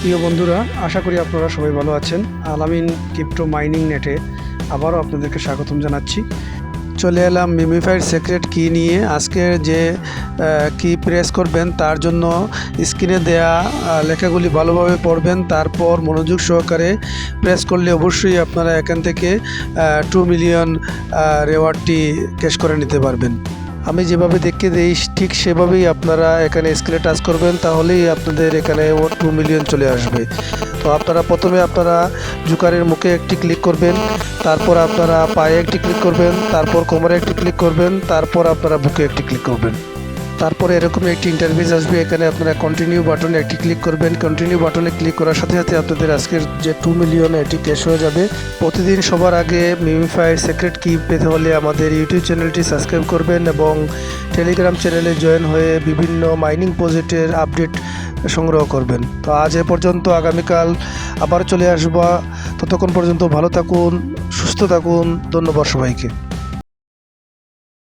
প্রিয় বন্ধুরা, আশা করি আপনারা সবাই ভালো আছেন। আলামিন ক্রিপ্টো মাইনিং নেটে আবারও আপনাদেরকে স্বাগতম জানাচ্ছি। চলে এলাম মিমিফাইড সিক্রেট কি নিয়ে। আজকে যে কি প্রেস করবেন তার জন্য স্ক্রিনে দেয়া লেখাগুলি ভালোভাবে পড়বেন, তারপর মনোযোগ সহকারে প্রেস করলে অবশ্যই আপনারা এখান থেকে টু মিলিয়ন রেওয়ার্ডটি ক্যাশ করে নিতে পারবেন। আমি যেভাবে দেখিয়ে দিই, ঠিক সেভাবেই আপনারা এখানে স্ক্রিনে টাচ করবেন, তাহলেই আপনাদের এখানে টু মিলিয়ন চলে আসবে। তো আপনারা প্রথমে আপনারা জুকারের মুখে একটি ক্লিক করবেন, তারপর আপনারা পায়ে একটি ক্লিক করবেন, তারপর কোমরে একটি ক্লিক করবেন, তারপর আপনারা বুকে একটি ক্লিক করবেন। তারপরে এরকম একটি ইন্টারভিউ আসবে। এখানে আপনারা কন্টিনিউ বাটনে একটি ক্লিক করবেন। কন্টিনিউ বাটনে ক্লিক করার সাথে সাথে আপনাদের আজকের যে টু মিলিয়ন এটি ক্যাশ হয়ে যাবে। প্রতিদিন সবার আগে মিমিফাইড সিক্রেট কি পেতে হলে আমাদের ইউটিউব চ্যানেলটি সাবস্ক্রাইব করবেন এবং টেলিগ্রাম চ্যানেলে জয়েন হয়ে বিভিন্ন মাইনিং প্রজেক্টের আপডেট সংগ্রহ করবেন। তো আজ এ পর্যন্ত আগামীকাল আবার চলে আসব। ততক্ষণ পর্যন্ত ভালো থাকুন, সুস্থ থাকুন। ধন্যবাদ সবাইকে।